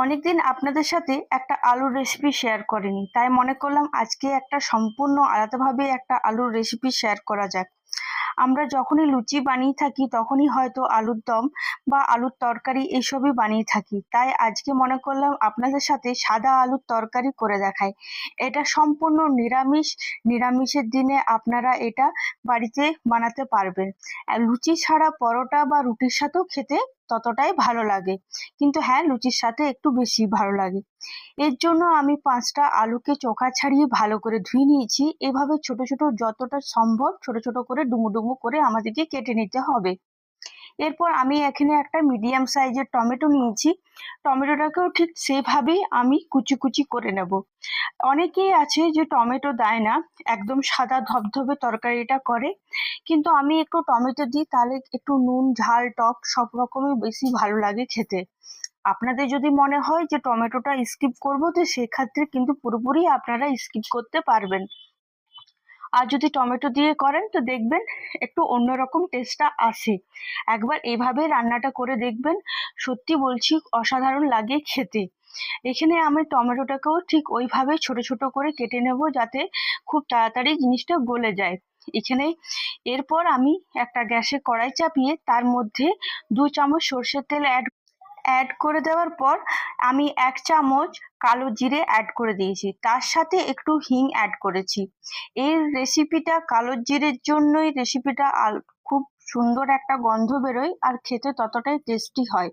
অনেকদিন আপনাদের সাথে একটা আলুর রেসিপি শেয়ার করিনি। তাই মনে করলাম আজকে একটা সম্পূর্ণ আলাদাভাবে একটা আলুর রেসিপি শেয়ার করা যাক। আমরা যখনই লুচি বানিয়ে থাকি, তখনই হয়তো আলুর দম বা আলুর তরকারি এইসবই বানিয়ে থাকি। তাই আজকে মনে করলাম আপনাদের সাথে সাদা আলুর তরকারি করে দেখাই। এটা সম্পূর্ণ নিরামিষ। নিরামিষের দিনে আপনারা এটা বাড়িতে বানাতে পারবেন। লুচি ছাড়া পরোটা বা রুটির সাথেও খেতে ততটাই ভালো লাগে। কিন্তু হ্যাঁ লুচির সাথে একটু বেশি ভালো লাগে। এর জন্য আমি পাঁচটা আলুকে চোখা ছাড়িয়ে ভালো করে ধুয়ে নিয়েছি। এভাবে ছোট ছোট যতটা সম্ভব ছোট ছোট করে ডুমু ডুমু করে আমাদেরকে কেটে নিতে হবে। এরপর আমি এখানে একটা মিডিয়াম সাইজের টমেটো নিয়েছি। টমেটোটাকেও ঠিক সেভাবেই আমি কুচি কুচি করে নেব। অনেকেই আছে যে টমেটো দেয় না, একদম সাদা ধবধবে তরকারিটা করে। কিন্তু আমি একটু টমেটো দিই, তাহলে একটু নুন, ঝাল, টক সব রকমই বেশি ভালো লাগে খেতে। আপনাদের যদি মনে হয় যে টমেটোটা স্কিপ করব, তো সেক্ষেত্রে কিন্তু পুরোপুরি আপনারা স্কিপ করতে পারবেন। আর যদি টমেটো দিয়ে করেন তো দেখবেন একটু অন্যরকম টেস্টটা আসে। একবার এভাবে রান্নাটা করে দেখবেন, সত্যি বলছি অসাধারণ লাগে খেতে। এখানে আমি টমেটোটাকেও ঠিক ওইভাবে ছোট ছোট করে কেটে নেব যাতে খুব তাড়াতাড়ি জিনিসটা গলে যায়। এখানে এরপর আমি একটা গ্যাসে কড়াই চাপিয়ে তার মধ্যে দু চামচ সর্ষের তেল অ্যাড অ্যাড করে দেওয়ার পর আমি এক চামচ কালো জিরে অ্যাড করে দিয়েছি। তার সাথে একটু হিং অ্যাড করেছি। এই রেসিপিটা কালো জিরের জন্যই রেসিপিটা খুব সুন্দর একটা গন্ধ বেরোয় আর খেতে ততটাই টেস্টি হয়।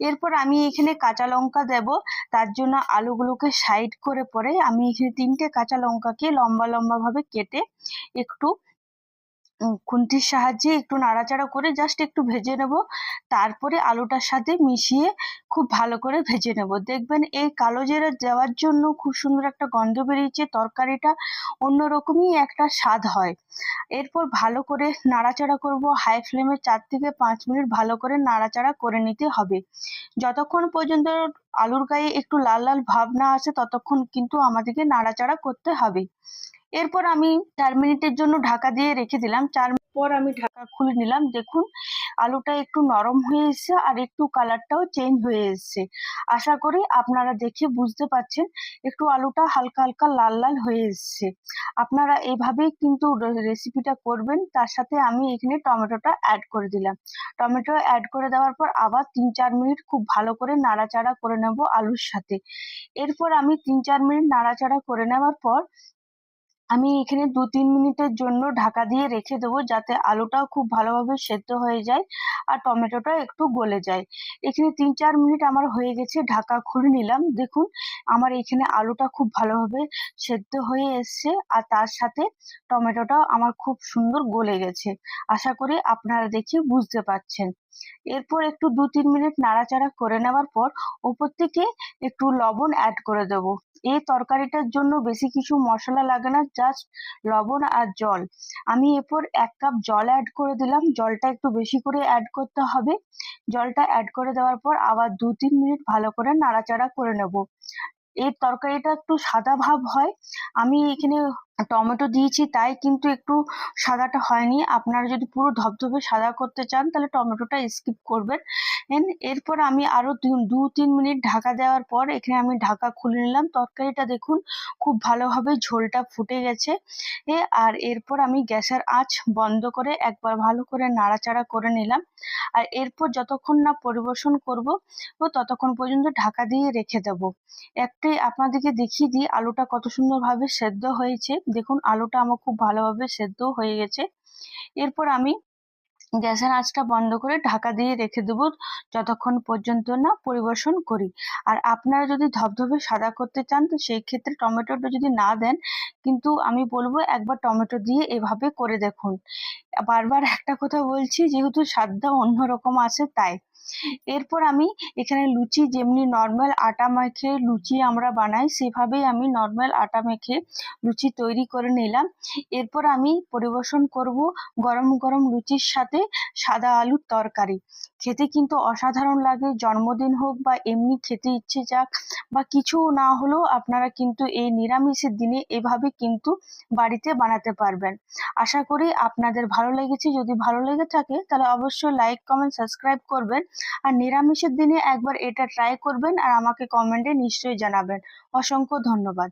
এরপর আমি এখানে কাঁচা লঙ্কা দেব। তার জন্য আলুগুলোকে সাইড করে পরে আমি এখানে তিনটে কাঁচা লঙ্কাকে লম্বা লম্বাভাবে কেটে একটু খুন্তির সাহায্যে একটু নাড়াচাড়া করে জাস্ট একটু ভেজে নেব। তারপরে আলুটার সাথে মিশিয়ে খুব ভালো করে ভেজে নেব। দেখবেন এই কালো জিরা দেওয়ার জন্য খুব সুন্দর একটা গন্ধ বেরিয়েছে, তরকারিটা অন্যরকমই একটা স্বাদ হয়। এরপর ভালো করে নাড়াচাড়া করব। হাই ফ্লেমে চার থেকে পাঁচ মিনিট ভালো করে নাড়াচাড়া করে নিতে হবে। যতক্ষণ পর্যন্ত আলুর গায়ে একটু লাল লাল ভাব না আসে, ততক্ষণ কিন্তু আমাদেরকে নাড়াচাড়া করতে হবে। এরপর আমি চার মিনিটের জন্য ঢাকা দিয়ে রেখে দিলাম। চার পর আমি ঢাকা খুলে নিলাম। দেখুন, আলুটা একটু নরম হয়ে এসছে আর একটু কালারটাও চেঞ্জ হয়ে এসছে। আশা করি আপনারা দেখে বুঝতে পাচ্ছেন একটু আলুটা হালকা হালকা লাল লাল হয়ে এসছে। আপনারা এইভাবেই কিন্তু রেসিপিটা করবেন। তার সাথে আমি এখানে টমেটোটা অ্যাড করে দিলাম। টমেটো অ্যাড করে দেওয়ার পর আবার তিন চার মিনিট খুব ভালো করে নাড়াচাড়া করে নেব আলুর সাথে। এরপর আমি তিন চার মিনিট নাড়াচাড়া করে নেওয়ার পর আমি এখানে দু তিন মিনিটের জন্য ঢাকা দিয়ে রেখে দেবো যাতে আলুটাও খুব ভালোভাবে সেদ্ধ হয়ে যায় আর টমেটোটা একটু গলে যায়। এখানে তিন চার মিনিট আমার হয়ে গেছে, ঢাকা খুলে নিলাম। দেখুন, আমার এখানে আলুটা খুব ভালোভাবে সেদ্ধ হয়ে এসছে আর তার সাথে টমেটোটাও আমার খুব সুন্দর গলে গেছে। আশা করি আপনারা দেখে বুঝতে পারছেন। এরপর একটু দু তিন মিনিট নাড়াচাড়া করে নেওয়ার পর ওপর থেকে একটু লবণ অ্যাড করে দেব। এই তরকারিটার জন্য বেশি কিছু মশলা লাগে না জাস্ট লবণ আর জল। আমি এরপর এক কাপ জল অ্যাড করে দিলাম। জলটা একটু বেশি করে অ্যাড করতে হবে। জলটা অ্যাড করে দেওয়ার পর আবার দু তিন মিনিট ভালো করে নাড়াচাড়া করে নেব। এর তরকারিটা একটু সাদা ভাব হয়। আমি এখানে টমেটো দিয়েছি, তাই কিন্তু একটু সাদাটা হয়নি। আপনারা যদি পুরো ধবধবে সাদা করতে চান, তাহলে টমেটোটা স্কিপ করবেন। এরপর আমি আরও দু, তিন মিনিট ঢাকা দেওয়ার পর এখানে আমি ঢাকা খুলে নিলাম। তরকারিটা দেখুন, খুব ভালোভাবে ঝোলটা ফুটে গেছে। এ, আর এরপর আমি গ্যাসের আঁচ বন্ধ করে একবার ভালো করে নাড়াচাড়া করে নিলাম। আর এরপর যতক্ষণ না পরিবেশন করব, ও ততক্ষণ পর্যন্ত ঢাকা দিয়ে রেখে দেব। একটাই আপনাদেরকে দেখিয়ে দিই, আলুটা কত সুন্দরভাবে সেদ্ধ হয়েছে। দেখুন আলুটা আমার খুব ভালোভাবে সেদ্ধ হয়ে গেছে। এরপর আমি গ্যাসের আঁচটা বন্ধ করে ঢাকা দিয়ে রেখে দেবো যতক্ষণ পর্যন্ত না পরিবেশন করি। আর আপনারা যদি ধবধবে সাদা করতে চান তো সেই ক্ষেত্রে টমেটোটা যদি না দেন কিন্তু আমি বলব একবার টমেটো দিয়ে এভাবে করে দেখুন। বারবার একটা কথা বলছি যেহেতু স্বাদটা অন্যরকম আছে তাই। এরপর আমি এখানে লুচি যেমনি নর্মাল আটা মেখে লুচি আমরা বানাই, সেভাবেই আমি নর্মাল আটা মেখে লুচি তৈরি করে নিলাম। এরপর আমি পরিবেশন করব গরম গরম লুচির সাথে সাদা আলুর তরকারি। খেতে কিন্তু অসাধারণ লাগে, জন্মদিন হোক বা এমনি খেতে ইচ্ছে যাক বা কিছু না হলেও আপনারা কিন্তু এই নিরামিষের দিনে এভাবে কিন্তু বাড়িতে বানাতে পারবেন। আশা করি আপনাদের ভালো লেগেছে। যদি ভালো লেগে থাকে তাহলে অবশ্যই লাইক কমেন্ট সাবস্ক্রাইব করবেন। আর নিরামিষের দিনে একবার এটা ট্রাই করবেন আর আমাকে কমেন্টে নিশ্চয়ই জানাবেন। অসংখ্য ধন্যবাদ।